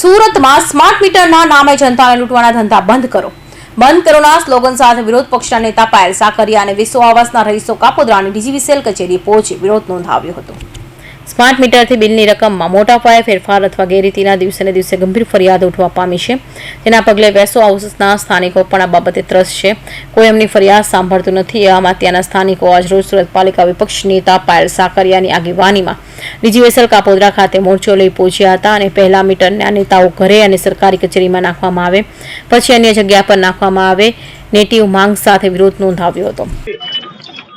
સુરતમાં સ્માર્ટ મીટરના નામે જનતાને લૂંટવાના ધંધા બંધ કરો. બંધ કરોના સ્લોગન સાથે વિરોધ પક્ષના નેતા પાયલ સાકરિયા અને વિશ્વ આવાસના રહીશો કાપોદ્રાની ડીજીવીસીએલ કચેરી પહોંચી વિરોધ નોંધાવ્યો હતો. સ્માર્ટ મીટરથી બિલની રકમમાં મોટા પાયે ફેરફાર અથવા ગેરરીતિના દિવસેને દિવસે ગંભીર ફરિયાદો ઉઠવા પામી છે. તેના પગલે વેસો હાઉસના સ્થાનિકો પણ આ બાબતે ત્રસ્ત છે. કોઈ એમની ફરિયાદ સાંભળતું નથી. એવામાં ત્યાંના સ્થાનિકો આજરોજ સુરત પાલિકા વિપક્ષ નેતા પાયલ સાકરિયાની આગેવાનીમાં ડીજીવીએસએલ કાપોદરા ખાતે મોરચો લઈ પહોંચ્યા હતા અને પહેલા મીટરના નેતાઓ ઘરે અને સરકારી કચેરીમાં નાખવામાં આવે, પછી અન્ય જગ્યા પર નાખવામાં આવે, નેટિવ માંગ સાથે વિરોધ નોંધાવ્યો હતો.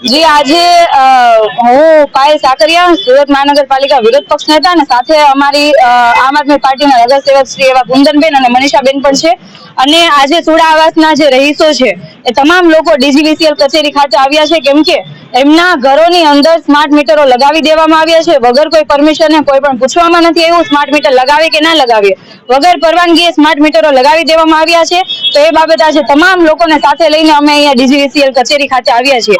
જી, આજે હું પાયલ સાકરિયા, સુરત મહાનગરપાલિકા વિરોધ પક્ષ નેતા અને સાથે અમારી આમ આદમી પાર્ટીના નગરસેવક શ્રી એવા કુંદનબેન અને મનીષાબેન પણ છે. અને આજે સુડા આવાસના જે રહીશો છે, એ તમામ લોકો ડીજીવીસીએલ કચેરી ખાતે આવ્યા છે. કેમ કે એમના ઘરોની અંદર સ્માર્ટ મીટરો લગાવી દેવામાં આવ્યા છે. વગર કોઈ પરમિશન કોઈ પણ પૂછવામાં નથી એવું સ્માર્ટ મીટર લગાવે કે ના લગાવીએ વગર પરવાનગીએ સ્માર્ટ મીટરો લગાવી દેવામાં આવ્યા છે. તો એ બાબત આજે તમામ લોકોને સાથે લઈને અમે અહીંયા ડીજીવીસીએલ કચેરી ખાતે આવ્યા છીએ.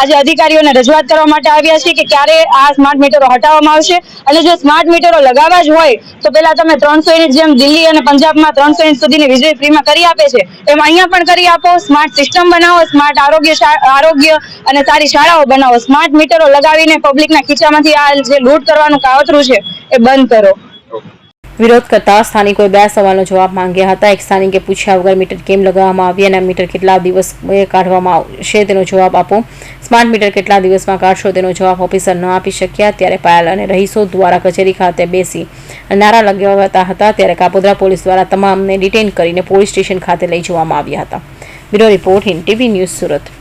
આજે અધિકારીઓને રજૂઆત કરવા માટે આવ્યા છે કે ક્યારે આ સ્માર્ટ મીટરો હટાવવામાં આવશે. અને જો સ્માર્ટ મીટરો લગાવવા જ હોય, તો પેલા તમે ત્રણસો યુનિટ જેમ દિલ્હી અને પંજાબમાં ત્રણસો યુનિટ સુધીની વીજળી ફ્રીમાં કરી આપે છે. એમ અહીંયા પણ કરી આપો. સ્માર્ટ સિસ્ટમ બનાવો સ્માર્ટ આરોગ્ય આરોગ્ય અને સારી શાળાઓ બનાવો. સ્માર્ટ મીટરો લગાવીને પબ્લિકના ખીચામાંથી આ જે લૂંટ કરવાનું કાવતરું છે, એ બંધ કરો. વિરોધ કરતા સ્થાનિકોએ બે સવાલનો જવાબ માંગ્યા હતા. એક સ્થાનિકે પૂછ્યા વગર મીટર કેમ લગાવવામાં આવ્યા અને મીટર કેટલા દિવસ કાઢવામાં આવશે તેનો જવાબ આપો. સ્માર્ટ મીટર કેટલા દિવસમાં કાઢશો તેનો જવાબ ઓફિસર ન આપી શક્યા. ત્યારે પાયલ અને રહીશો દ્વારા કચેરી ખાતે બેસી નારા લગાવતા હતા. ત્યારે કાપોદ્રા પોલીસ દ્વારા તમામને ડિટેન કરીને પોલીસ સ્ટેશન ખાતે લઈ જવામાં આવ્યા હતા. Bureau report in TV news Surat.